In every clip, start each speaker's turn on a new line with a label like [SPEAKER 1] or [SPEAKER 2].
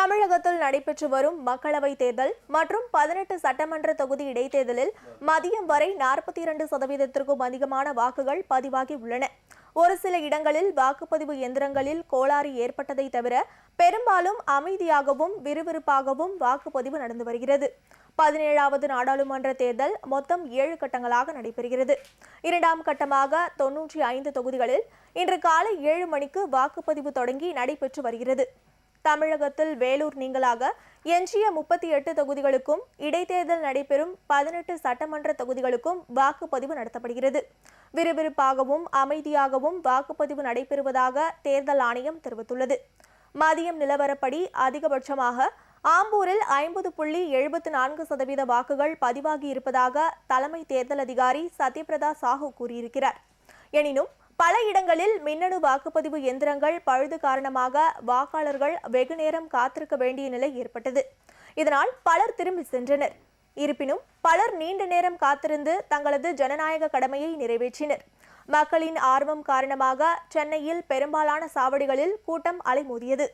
[SPEAKER 1] தமிழகத்தில் நடைபெற்று வரும் மக்களவைத் தேர்தல் மற்றும் பதினெட்டு சட்டமன்ற தொகுதி இடைத்தேர்தலில் மதியம் வரை நாற்பத்தி இரண்டு சதவீதத்திற்கும் அதிகமான வாக்குகள் பதிவாகி உள்ளன ஒரு சில இடங்களில் வாக்குப்பதிவு எந்திரங்களில் கோளாறு ஏற்பட்டதை தவிர பெரும்பாலும் அமைதியாகவும் விறுவிறுப்பாகவும் வாக்குப்பதிவு நடந்து வருகிறது பதினேழாவது நாடாளுமன்ற தேர்தல் மொத்தம் ஏழு கட்டங்களாக நடைபெறுகிறது இரண்டாம் கட்டமாக தொன்னூற்றி ஐந்து தொகுதிகளில் இன்று காலை ஏழு மணிக்கு வாக்குப்பதிவு தொடங்கி நடைபெற்று வருகிறது தமிழகத்தில் வேலூர் நீங்களாக எஞ்சிய முப்பத்தி எட்டு தொகுதிகளுக்கும் இடைத்தேர்தல் நடைபெறும் பதினெட்டு சட்டமன்ற தொகுதிகளுக்கும் வாக்குப்பதிவு நடத்தப்படுகிறது விறுவிறுப்பாகவும் அமைதியாகவும் வாக்குப்பதிவு நடைபெறுவதாக தேர்தல் ஆணையம் தெரிவித்துள்ளது மதியம் நிலவரப்படி அதிகபட்சமாக ஆம்பூரில் ஐம்பது புள்ளி எழுபத்து நான்கு சதவீத வாக்குகள் பதிவாகி இருப்பதாக தலைமை தேர்தல் அதிகாரி சத்யபிரதா சாஹூ கூறியிருக்கிறார் எனினும் பல இடங்களில் மின்னணு வாக்குப்பதிவு எந்திரங்கள் பழுது காரணமாக வாக்காளர்கள் வெகு நேரம் காத்திருக்க வேண்டிய நிலை ஏற்பட்டது இதனால் பலர் திரும்பி சென்றனர் இருப்பினும் பலர் நீண்ட நேரம் காத்திருந்து தங்களது ஜனநாயக கடமையை நிறைவேற்றினர் மக்களின் ஆர்வம் காரணமாக சென்னையில் பெரும்பாலான சாவடிகளில் கூட்டம் அலைமோதியது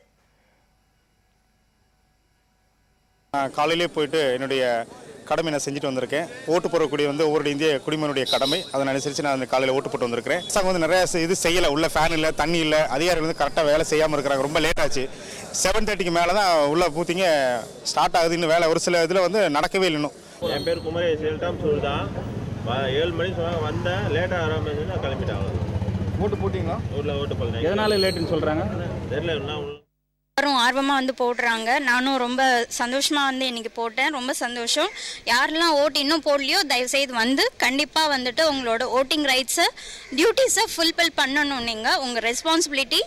[SPEAKER 2] காலையிலே போயிட்டு என்னுடைய கடமை நான் செஞ்சுட்டு வந்திருக்கேன் ஓட்டு போடக்கூடிய வந்து ஒவ்வொரு இந்திய குடிமனுடைய கடமை அதன் அனுசரித்து நான் அந்த காலையில் ஓட்டு போட்டு வந்திருக்கிறேன் அரசாங்கம் வந்து நிறைய இது செய்யலை உள்ள ஃபேன் இல்லை தண்ணி இல்லை அதிகாரிகள் வந்து கரெக்டாக வேலை செய்யாமல் இருக்கிறாங்க ரொம்ப லேட் ஆச்சு செவன் தேர்ட்டிக்கு மேலே தான் உள்ளே பூத்திங்க ஸ்டார்ட் ஆகுதுன்னு வேலை ஒரு சில இதில் வந்து நடக்கவே இல்லை
[SPEAKER 3] என் பேர் செல்டாம் சொல்லுதான் ஏழு மணி சொன்னாங்க வந்தேன் லேட்டாக ஆரம்பிச்சுன்னா கிளம்பிட்டாங்க ஓட்டு போட்டிங்களா ஊரில் ஓட்டு போடல
[SPEAKER 2] எதனால லேட்டுன்னு சொல்கிறாங்க தெரியல
[SPEAKER 4] எல்லாரும் ஆர்வமாக வந்து போடுறாங்க நானும் ரொம்ப சந்தோஷமாக வந்து இன்றைக்கி போட்டேன் ரொம்ப சந்தோஷம் யாரெல்லாம் ஓட்டு இன்னும் போடலையோ தயவுசெய்து வந்து கண்டிப்பாக வந்துட்டு உங்களோட ஓட்டிங் ரைட்ஸை டியூட்டிஸை ஃபுல்ஃபில் பண்ணணும் நீங்கள் உங்கள் ரெஸ்பான்சிபிலிட்டி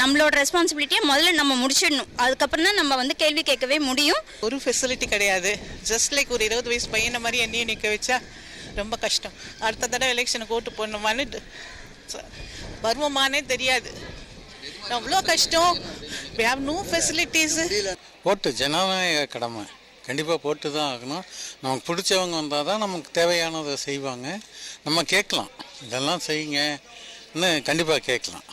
[SPEAKER 4] நம்மளோட ரெஸ்பான்சிபிலிட்டியை முதல்ல நம்ம முடிச்சிடணும் அதுக்கப்புறம் தான் நம்ம வந்து கேள்வி கேட்கவே முடியும்
[SPEAKER 5] ஒரு ஃபெசிலிட்டி கிடையாது ஜஸ்ட் லைக் ஒரு இருபது வயசு பையனை மாதிரி என்னையும் நிற்க வச்சா ரொம்ப கஷ்டம் அடுத்த தடவை எலெக்ஷனுக்கு ஓட்டு போடணுமான்னு வருவோமானே தெரியாது அவ்வளோ கஷ்டம் வி ஹாவ் நோ ஃபெசிலிட்டிஸ்
[SPEAKER 6] போட்டு ஜனநாயக கடமை கண்டிப்பாக போட்டு தான் ஆகணும் நமக்கு பிடிச்சவங்க வந்தால் தான் நமக்கு தேவையானதை செய்வாங்க நம்ம கேட்கலாம் இதெல்லாம் செய்யுங்கன்னு கண்டிப்பாக கேட்கலாம்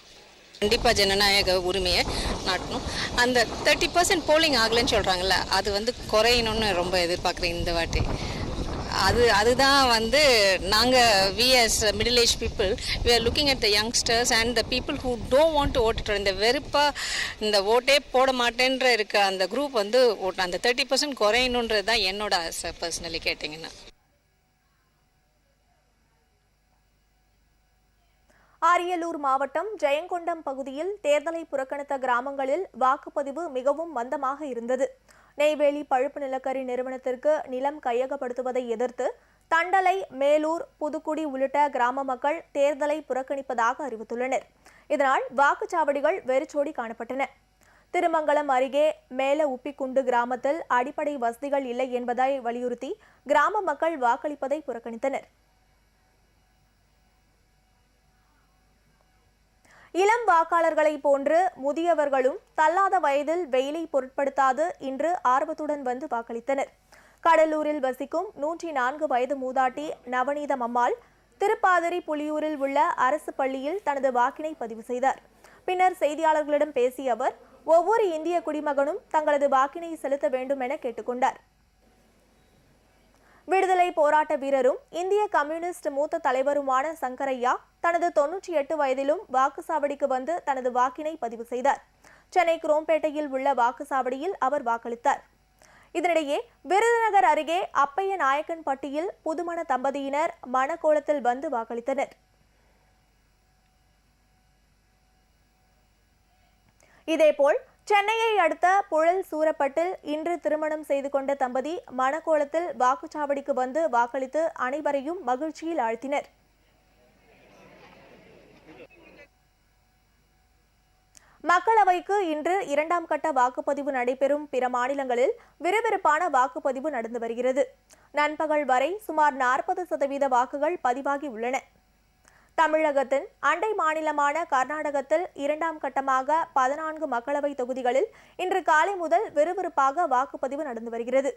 [SPEAKER 7] கண்டிப்பாக ஜனநாயக உரிமையை நாட்டணும் அந்த தேர்ட்டி பர்சன்ட் போலிங் ஆகலைன்னு சொல்கிறாங்கல்ல அது வந்து குறையணும்னு ரொம்ப எதிர்பார்க்குறேன் இந்த வாட்டி அது அதுதான் வந்து நாங்கள் we as middle age people we are looking at the youngsters and the people who don't want to vote இந்த வெறுப்பாக இந்த ஓட்டே போட மாட்டேன்ற இருக்க அந்த குரூப் வந்து ஓட்ட அந்த தேர்ட்டி பர்சன்ட் குறையணுன்றது தான் என்னோட ஆசை பர்சனலி கேட்டிங்கன்னா அரியலூர் மாவட்டம் ஜெயங்கொண்டம் பகுதியில் தேர்தலை புறக்கணித்த கிராமங்களில் வாக்குப்பதிவு மிகவும் மந்தமாக இருந்தது நெய்வேலி பழுப்பு நிலக்கரி நிறுவனத்திற்கு நிலம் கையகப்படுத்துவதை எதிர்த்து தண்டலை மேலூர் புதுக்குடி உள்ளிட்ட கிராம மக்கள் தேர்தலை புறக்கணிப்பதாக அறிவித்துள்ளனர் இதனால் வாக்குச்சாவடிகள் வெறிச்சோடி காணப்பட்டன திருமங்கலம் அருகே மேல உப்பிக்குண்டு கிராமத்தில் அடிப்படை வசதிகள் இல்லை என்பதை வலியுறுத்தி கிராம மக்கள் வாக்களிப்பதை புறக்கணித்தனர் இளம் வாக்காளர்களை போன்று முதியவர்களும் தள்ளாத வயதில் வெயிலை பொருட்படுத்தாது இன்று ஆர்வத்துடன் வந்து வாக்களித்தனர் கடலூரில் வசிக்கும் நூற்றி நான்கு வயது மூதாட்டி நவநீதம் அம்மாள் திருப்பாதிரி புலியூரில் உள்ள அரசு பள்ளியில் தனது வாக்கினை பதிவு செய்தார் பின்னர் செய்தியாளர்களிடம் பேசிய அவர் ஒவ்வொரு இந்திய குடிமகனும் தங்களது வாக்கினை செலுத்த வேண்டும் என கேட்டுக்கொண்டார் விடுதலை போராட்ட வீரரும் இந்திய கம்யூனிஸ்ட் மூத்த தலைவருமான சங்கரையா தனது தொன்னூற்றி எட்டு வயதிலும் வாக்குச்சாவடிக்கு வந்து தனது வாக்கினை பதிவு செய்தார் சென்னை குரோம்பேட்டையில் உள்ள வாக்குச்சாவடியில் அவர் வாக்களித்தார் இதனிடையே விருதுநகர் அருகே அப்பைய பட்டியில் புதுமண தம்பதியினர் மணக்கோலத்தில் வந்து வாக்களித்தனர் இதேபோல் சென்னையை அடுத்த புழல் சூரப்பட்டில் இன்று திருமணம் செய்து கொண்ட தம்பதி மணக்கோலத்தில் வாக்குச்சாவடிக்கு வந்து வாக்களித்து அனைவரையும் மகிழ்ச்சியில் ஆழ்த்தினர் மக்களவைக்கு இன்று இரண்டாம் கட்ட வாக்குப்பதிவு நடைபெறும் பிற மாநிலங்களில் விறுவிறுப்பான வாக்குப்பதிவு நடந்து வருகிறது நண்பகல் வரை சுமார் நாற்பது சதவீத வாக்குகள் பதிவாகி உள்ளன தமிழகத்தின் அண்டை மாநிலமான கர்நாடகத்தில் இரண்டாம் கட்டமாக பதினான்கு மக்களவை தொகுதிகளில் இன்று காலை முதல் விறுவிறுப்பாக வாக்குப்பதிவு நடந்து வருகிறது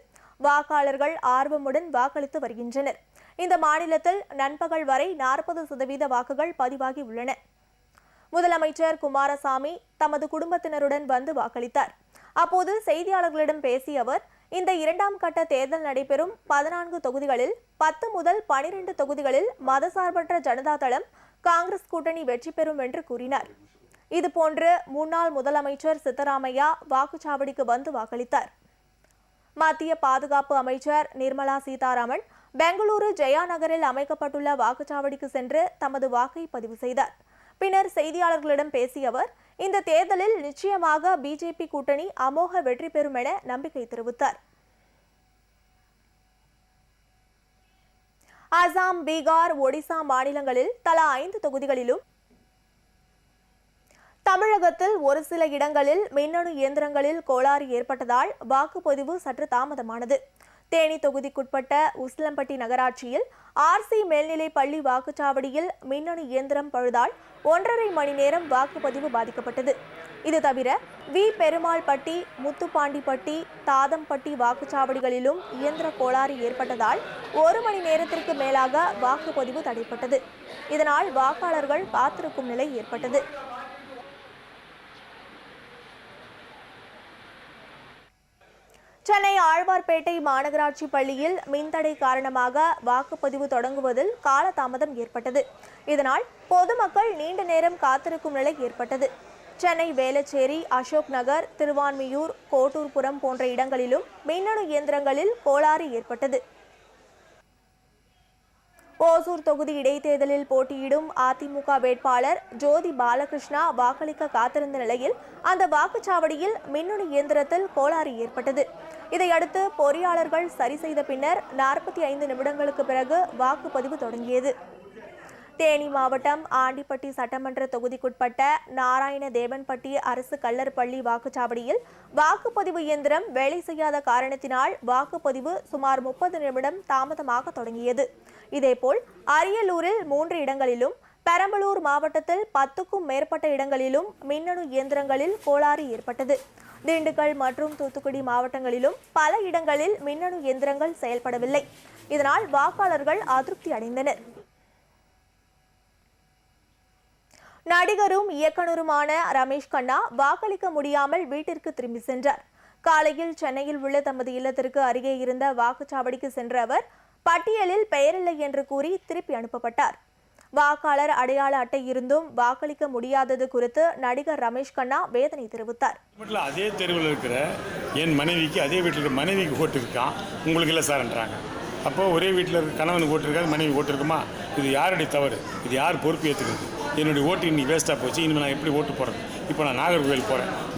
[SPEAKER 7] வாக்காளர்கள் ஆர்வமுடன் வாக்களித்து வருகின்றனர் இந்த மாநிலத்தில் நண்பகல் வரை நாற்பது சதவீத வாக்குகள் பதிவாகி உள்ளன முதலமைச்சர் குமாரசாமி தமது குடும்பத்தினருடன் வந்து வாக்களித்தார் அப்போது செய்தியாளர்களிடம் பேசிய அவர் இந்த இரண்டாம் கட்ட தேர்தல் நடைபெறும் பதினான்கு தொகுதிகளில் பத்து முதல் பனிரெண்டு தொகுதிகளில் மதசார்பற்ற ஜனதா தளம் காங்கிரஸ் கூட்டணி வெற்றி பெறும் என்று கூறினார் இதுபோன்று முன்னாள் முதலமைச்சர் சித்தராமையா வாக்குச்சாவடிக்கு வந்து வாக்களித்தார் மத்திய பாதுகாப்பு அமைச்சர் நிர்மலா சீதாராமன் பெங்களூரு ஜெயா நகரில் அமைக்கப்பட்டுள்ள வாக்குச்சாவடிக்கு சென்று தமது வாக்கை பதிவு செய்தார் பின்னர் செய்தியாளர்களிடம் பேசிய அவர் இந்த தேர்தலில் நிச்சயமாக பிஜேபி கூட்டணி அமோக வெற்றி பெறும் என நம்பிக்கை தெரிவித்தார் அசாம் பீகார் ஒடிசா மாநிலங்களில் தலா ஐந்து தொகுதிகளிலும் தமிழகத்தில் ஒரு சில இடங்களில் மின்னணு இயந்திரங்களில் கோளாறு ஏற்பட்டதால் வாக்குப்பதிவு சற்று தாமதமானது தேனி தொகுதிக்குட்பட்ட உசிலம்பட்டி நகராட்சியில் ஆர்சி மேல்நிலை பள்ளி வாக்குச்சாவடியில் மின்னணு இயந்திரம் பழுதால் ஒன்றரை மணி நேரம் வாக்குப்பதிவு பாதிக்கப்பட்டது இது தவிர வி பெருமாள்பட்டி முத்துப்பாண்டிப்பட்டி தாதம்பட்டி வாக்குச்சாவடிகளிலும் இயந்திர கோளாறு ஏற்பட்டதால் ஒரு மணி நேரத்திற்கு மேலாக வாக்குப்பதிவு தடைப்பட்டது இதனால் வாக்காளர்கள் காத்திருக்கும் நிலை ஏற்பட்டது சென்னை ஆழ்வார்பேட்டை மாநகராட்சி பள்ளியில் மின்தடை காரணமாக வாக்குப்பதிவு தொடங்குவதில் காலதாமதம் ஏற்பட்டது இதனால் பொதுமக்கள் நீண்ட நேரம் காத்திருக்கும் நிலை ஏற்பட்டது சென்னை வேலச்சேரி அசோக் நகர் திருவான்மியூர் கோட்டூர்புரம் போன்ற இடங்களிலும் மின்னணு இயந்திரங்களில் கோளாறு ஏற்பட்டது ஓசூர் தொகுதி இடைத்தேர்தலில் போட்டியிடும் அதிமுக வேட்பாளர் ஜோதி பாலகிருஷ்ணா வாக்களிக்க காத்திருந்த நிலையில் அந்த வாக்குச்சாவடியில் மின்னணு இயந்திரத்தில் கோளாறு ஏற்பட்டது இதையடுத்து பொறியாளர்கள் சரி செய்த பின்னர் நாற்பத்தி ஐந்து நிமிடங்களுக்கு பிறகு வாக்குப்பதிவு தொடங்கியது தேனி மாவட்டம் ஆண்டிப்பட்டி சட்டமன்ற தொகுதிக்குட்பட்ட நாராயண தேவன்பட்டி அரசு பள்ளி வாக்குச்சாவடியில் வாக்குப்பதிவு இயந்திரம் வேலை செய்யாத காரணத்தினால் வாக்குப்பதிவு சுமார் முப்பது நிமிடம் தாமதமாக தொடங்கியது இதேபோல் அரியலூரில் மூன்று இடங்களிலும் பெரம்பலூர் மாவட்டத்தில் பத்துக்கும் மேற்பட்ட இடங்களிலும் மின்னணு இயந்திரங்களில் கோளாறு ஏற்பட்டது திண்டுக்கல் மற்றும் தூத்துக்குடி மாவட்டங்களிலும் பல இடங்களில் மின்னணு இயந்திரங்கள் செயல்படவில்லை இதனால் வாக்காளர்கள் அதிருப்தி அடைந்தனர் நடிகரும் இயக்குனருமான ரமேஷ் கண்ணா வாக்களிக்க முடியாமல் வீட்டிற்கு திரும்பி சென்றார் காலையில் சென்னையில் உள்ள தமது இல்லத்திற்கு அருகே இருந்த வாக்குச்சாவடிக்கு சென்ற அவர் பட்டியலில் பெயரில்லை என்று கூறி திருப்பி அனுப்பப்பட்டார் வாக்காளர் அடையாள அட்டை இருந்தும் வாக்களிக்க முடியாதது குறித்து நடிகர் ரமேஷ் கண்ணா வேதனை தெரிவித்தார் அதே தெருவில் இருக்கிற என் மனைவிக்கு அதே வீட்டில் மனைவிக்கு ஓட்டு இருக்கான் உங்களுக்கு இல்லை சார்ன்றாங்க அப்போ ஒரே வீட்டில் இருக்க கணவனுக்கு ஓட்டு இருக்காது மனைவி ஓட்டு இருக்குமா இது யாருடைய தவறு இது யார் பொறுப்பு ஏற்றுக்கிறது என்னுடைய ஓட்டு இன்னைக்கு வேஸ்ட்டாக போச்சு இனிமேல் நான் எப்படி ஓட்டு போகிறேன் இப்போ நான் நாகர்கோவில் போகிறேன்